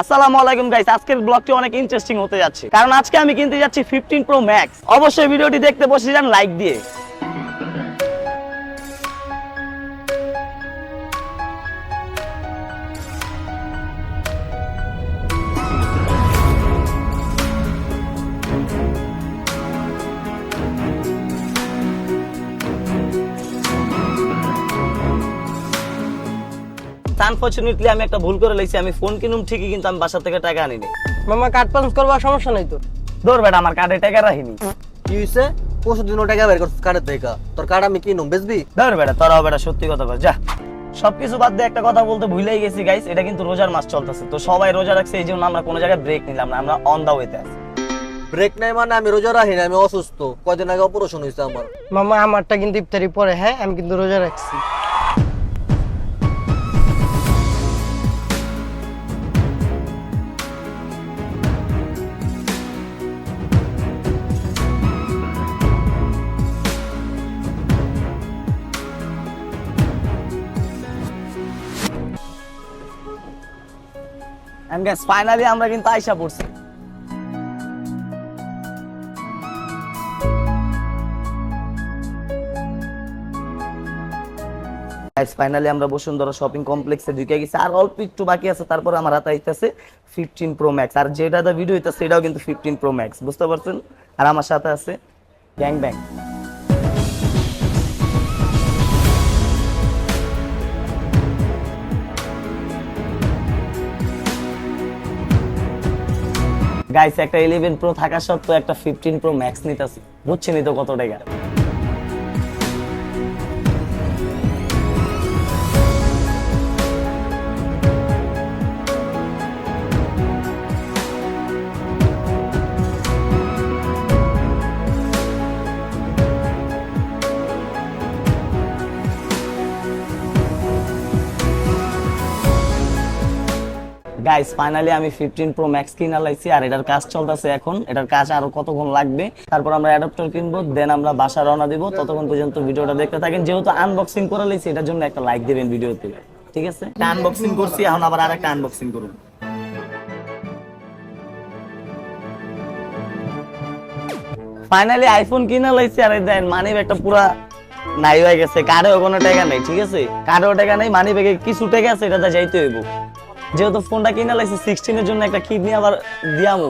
আসসালামু আলাইকুম গাইস আজকের ব্লগটি অনেক ইন্টারেস্টিং হতে যাচ্ছে। কারণ আজকে আমি কিনতে যাচ্ছি 15 প্রো ম্যাক্স অবশ্যই ভিডিওটি দেখতে বসে যান লাইক দিয়ে। আনফরচুনেটলি আমি একটা ভুল করে লইছি আমি ফোন কিনুম ঠিকই কিন্তু আমি বাসা থেকে টাকা আনিনি। মামা কার্ড পাঞ্চ করবার সমস্যা নাই তো? দৌড় বেটা আমার কার্ডে টাকা রাখিনি। কি হইছে? পরশু দিন টাকা বের করছিস কার্ডের থেকে। তোর কার্ড আমি কিনুম বেচবি দৌড় বেটা তোরাও বেটা সত্যি কথা বল যা। সবকিছু বাদ দিয়ে একটা কথা বলতে ভুলেই গেছি গাইস এটা কিন্তু রোজার মাস চলতেছে। তো সবাই রোজা রাখছে এই জন্য আমরা কোনো জায়গায় ব্রেক নিলাম না আমরা অন দা ওয়েতে আছি। ব্রেক নাই মানে আমি রোজা রাখি না আমি অসুস্থ। কয়দিন আগে অপারেশন হয়েছে আমার। মামা আমারটা কিন্তু ইফতারি পরে হ্যাঁ? আমি কিন্তু রোজা রাখছি। এন্ড গাইস ফাইনালি আমরা কিন্তু আইসা পড়ছি। গাইস ফাইনালি আমরা বসুন্ধরা শপিং কমপ্লেক্সে ঢুকে গেছি। আর অল্প একটু বাকি আছে, তারপর আমার হাতে আইতেছে 15 প্রো ম্যাক্স আর যেটা দা ভিডিও হইতাছে, সেটাও কিন্তু 15 প্রো ম্যাক্স বুঝতে পারছেন? আর আমার সাথে আছে গ্যাং ব্যাং গাইস একটা 11 প্রো থাকা সত্ত্বেও একটা 15 প্রো ম্যাক্স নিতেছি। বুঝছেনই তো কত টাকা। গাইস ফাইনালি আমি 15 প্রো ম্যাক্স কিনা লাইছি আর এটার কাজ চলতেছে এখন। এটার কাজ আরও কতক্ষণ লাগবে? তারপর আমরা অ্যাডাপ্টার কিনবো দেন আমরা বাসা রওনা দিব। ততক্ষণ পর্যন্ত ভিডিওটা দেখতে থাকেন। যেহেতু আনবক্সিং করে লাইছি এটার জন্য একটা লাইক দিবেন ভিডিওতে। ঠিক আছে? আনবক্সিং করছি, এখন আবার আরেকটা আনবক্সিং করুন। ফাইনালি আইফোন কিনা লাইছি আর দেন মানি ব্যাগটা পুরা নাই হয়ে গেছে। কার্ডেও কোনো টাকা নাই, ঠিক আছে? কার্ডেও টাকা নাই মানি ব্যাগে কিছু টাকা আছে, এটা যাইতে হইব। যেহেতু ফোনটা কিনা লাইছি সিক্সটিনের জন্য একটা কিডনি আবার দিয়ামু।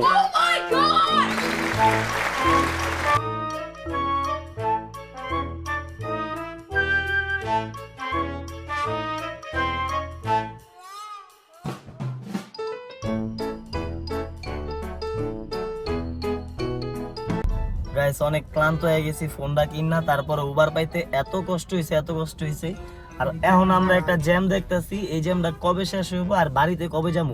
গাইস অনেক ক্লান্ত হয়ে গেছি ফোনটা কিনা তারপরে উবার পাইতে এত কষ্ট হয়েছে এত কষ্ট হয়েছে আর এখন আমরা একটা জ্যাম দেখতেছি, এই জ্যামটা কবে শেষ হইব আর বাড়িতে কবে যাব